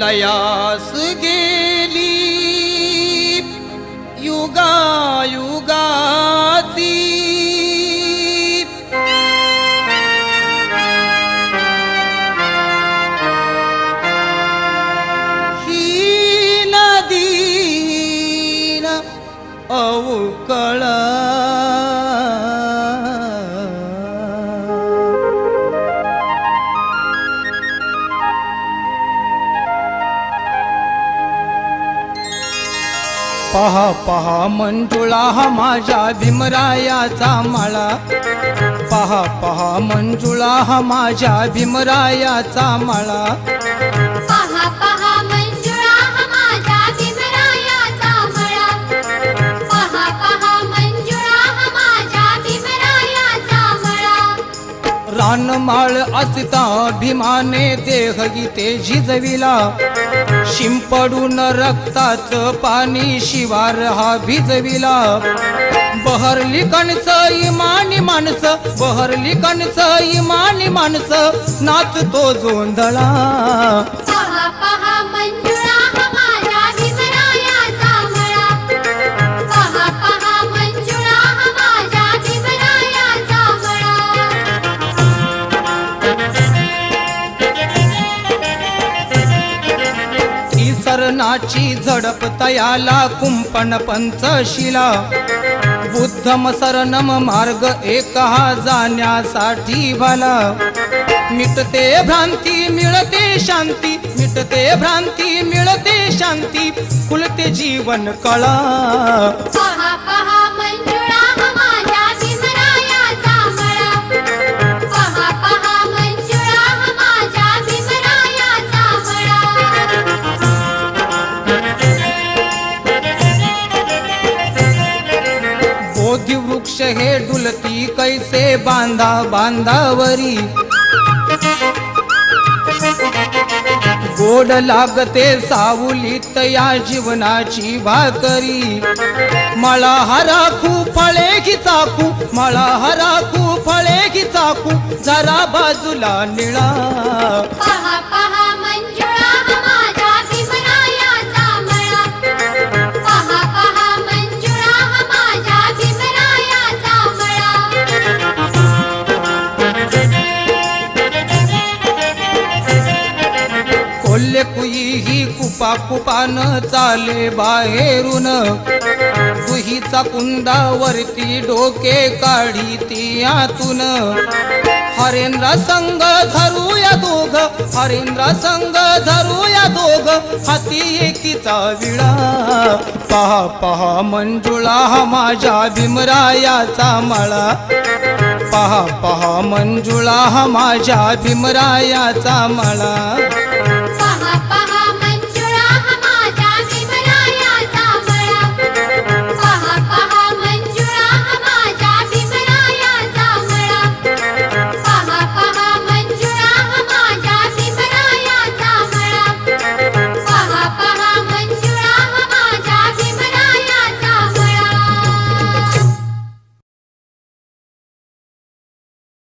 लयास गेली युगा युगाती ही नदीन अवकळ पहा पहा मंजुळा हा माझ्या भीमरायाचा माळा. पहा पहा मंजुळा हा माझ्या भीमरायाचा माळा. रानमाळ असता भीमाने देह गीते झिजविला. शिंपडून रक्ताच पाणी शिवार हा भिजविला. बहरली कणस इमानी माणसं बहरली कणस इमानी माणसं नाचतो जोंधळा. इसरणाची झडप तयाला कुंपण पंचशिला. बुद्धम सरनम मार्ग एक हा जाण्यासाठी भला. मिटते भ्रांती मिळते शांती. मिटते भ्रांती मिळते शांती. खुलते जीवन कळा. वृक्ष हे डुलती कैसे बांधा बांधावरी? गोड लागते सावलीत या जीवनाची भाकरी. मला हराखू फळे की चाकू मला हराखू फळे की चाकू जरा बाजूला निळा. कोल्हे कुई ही कुपा कुपान चाले बाहेरून. कुहीचा कुंदावरती डोके काढी ती आतून. हरेंद्र संग धरूया दोघ हरेंद्र संग धरूया दोघ हाती एकीचा विळा. पहा पहा मंजुळा हा माझ्या भीमरायाचा माळा. पहा पहा मंजुळा हा माझ्या भीमरायाचा माळा.